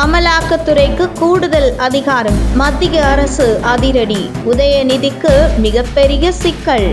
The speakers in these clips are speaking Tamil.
அமலாக்கத்துறைக்கு கூடுதல் அதிகாரம். மத்திய அரசு அதிரடி. உதயநிதிக்கு மிகப்பெரிய சிக்கல்.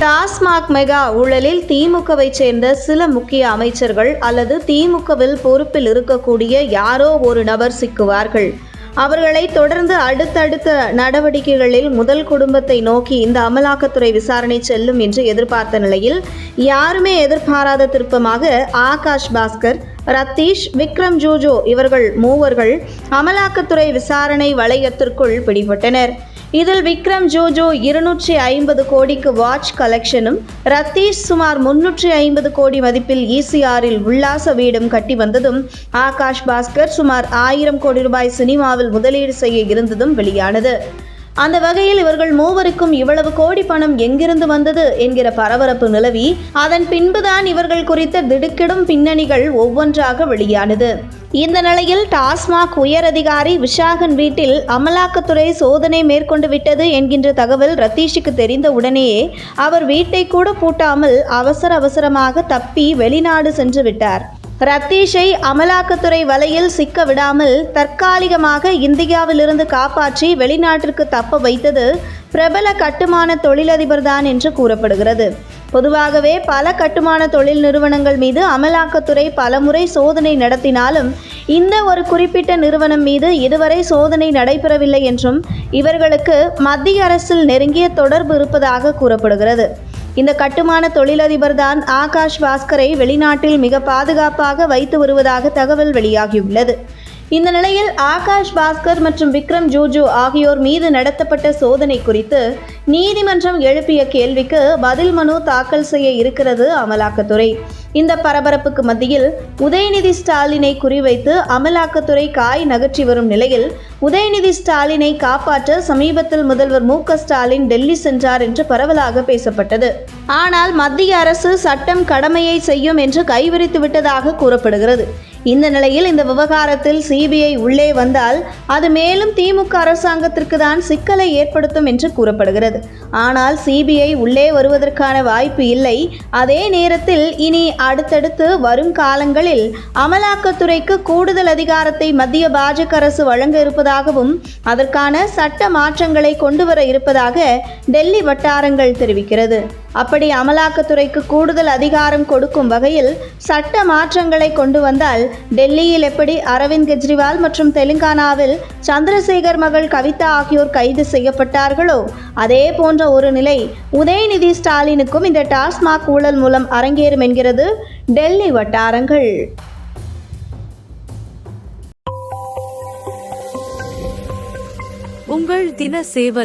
டாஸ்மாக் மெகா ஊழலில் திமுகவை சேர்ந்த சில முக்கிய அமைச்சர்கள் அல்லது திமுகவில் பொறுப்பில் இருக்கக்கூடிய யாரோ ஒரு நபர் சிக்குவார்கள். அவர்களை தொடர்ந்து அடுத்தடுத்த நடவடிக்கைகளில் முதல் குடும்பத்தை நோக்கி இந்த அமலாக்கத்துறை விசாரணை செல்லும் என்று எதிர்பார்த்த நிலையில் யாருமே எதிர்பாராத திருப்பமாக ஆகாஷ் பாஸ்கர் ரத்தீஷ் விக்ரம் ஜூஜோ இவர்கள் மூவர்கள் அமலாக்கத்துறை விசாரணை வளையத்திற்குள் பிடிபட்டனர். இதில் விக்ரம் ஜோஜோ இருநூற்றி ஐம்பது கோடிக்கு வாட்ச் கலெக்ஷனும் ரத்தீஷ் சுமார் முன்னூற்றி ஐம்பது கோடி மதிப்பில் இசிஆரில் உல்லாச வீடும் கட்டி வந்ததும் ஆகாஷ் பாஸ்கர் சுமார் ஆயிரம் கோடி ரூபாய் சினிமாவில் முதலீடு செய்ய இருந்ததும் வெளியானது. அந்த வகையில் இவர்கள் மூவருக்கும் இவ்வளவு கோடி பணம் எங்கிருந்து வந்தது என்கிற பரபரப்பு நிலவி அதன் பின்புதான் இவர்கள் குறித்த திடுக்கிடும் பின்னணிகள் ஒவ்வொன்றாக வெளியானது. இந்த நிலையில் டாஸ்மாக் உயர் அதிகாரி விஷாகன் வீட்டில் அமலாக்கத்துறை சோதனை மேற்கொண்டு விட்டது என்கின்ற தகவல் ரத்தீஷுக்கு தெரிந்த உடனேயே அவர் வீட்டை கூட பூட்டாமல் அவசர அவசரமாக தப்பி வெளிநாடு சென்று விட்டார். ரத்தீஷை அமலாக்கத்துறை வலையில் சிக்க விடாமல் தற்காலிகமாக இந்தியாவிலிருந்து காப்பாற்றி வெளிநாட்டிற்கு தப்ப வைத்தது பிரபல கட்டுமான தொழிலதிபர்தான் என்று கூறப்படுகிறது. பொதுவாகவே பல கட்டுமான தொழில் நிறுவனங்கள் மீது அமலாக்கத்துறை பலமுறை சோதனை நடத்தினாலும் இந்த ஒரு குறிப்பிட்ட நிறுவனம் மீது இதுவரை சோதனை நடைபெறவில்லை என்றும் இவர்களுக்கு மத்திய அரசில் நெருங்கிய தொடர்பு இருப்பதாக கூறப்படுகிறது. இந்த கட்டுமான தொழிலதிபர் தான் ஆகாஷ் பாஸ்கரை வெளிநாட்டில் மிக பாதுகாப்பாக வைத்து வருவதாக தகவல் வெளியாகியுள்ளது. இந்த நிலையில் ஆகாஷ் பாஸ்கர் மற்றும் விக்ரம் ஜூஜு ஆகியோர் மீது நடத்தப்பட்ட சோதனை குறித்து நீதிமன்றம் எழுப்பிய கேள்விக்கு பதில் மனு தாக்கல் செய்ய இருக்கிறது அமலாக்கத்துறை. இந்த பரபரப்புக்கு மத்தியில் உதயநிதி ஸ்டாலினை குறிவைத்து அமலாக்கத்துறை காய் நகற்றி வரும் நிலையில் உதயநிதி ஸ்டாலினை காப்பாற்ற சமீபத்தில் முதல்வர் மு ஸ்டாலின் டெல்லி சென்றார் என்று பரவலாக பேசப்பட்டது. ஆனால் மத்திய அரசு சட்டம் கடமையை செய்யும் என்று கைவிரித்து விட்டதாக கூறப்படுகிறது. இந்த நிலையில் இந்த விவகாரத்தில் சிபிஐ உள்ளே வந்தால் அது மேலும் திமுக அரசாங்கத்திற்கு தான் சிக்கலை ஏற்படுத்தும் என்று கூறப்படுகிறது. ஆனால் சிபிஐ உள்ளே வருவதற்கான வாய்ப்பு இல்லை. அதே நேரத்தில் இனி அடுத்தடுத்து வரும் காலங்களில் அமலாக்கத்துறைக்கு கூடுதல் அதிகாரத்தை மத்திய பாஜக அரசு வழங்க இருப்பதாகவும் அதற்கான சட்ட மாற்றங்களை கொண்டு வர இருப்பதாக டெல்லி வட்டாரங்கள் தெரிவிக்கிறது. அப்படி அமலாக்கத்துறைக்கு கூடுதல் அதிகாரம் கொடுக்கும் வகையில் சட்ட மாற்றங்களை கொண்டு வந்தால் டெல்லியில் எப்படி அரவிந்த் கெஜ்ரிவால் மற்றும் தெலுங்கானாவில் சந்திரசேகர் மகள் கவிதா ஆகியோர் கைது செய்யப்பட்டார்களோ? அதே போன்ற ஒரு நிலை உதயநிதி ஸ்டாலினுக்கும் இந்த டாஸ்மாக் ஊழல் மூலம் அரங்கேறும் என்கிறது டெல்லி வட்டாரங்கள். உங்கள் தின சேவல்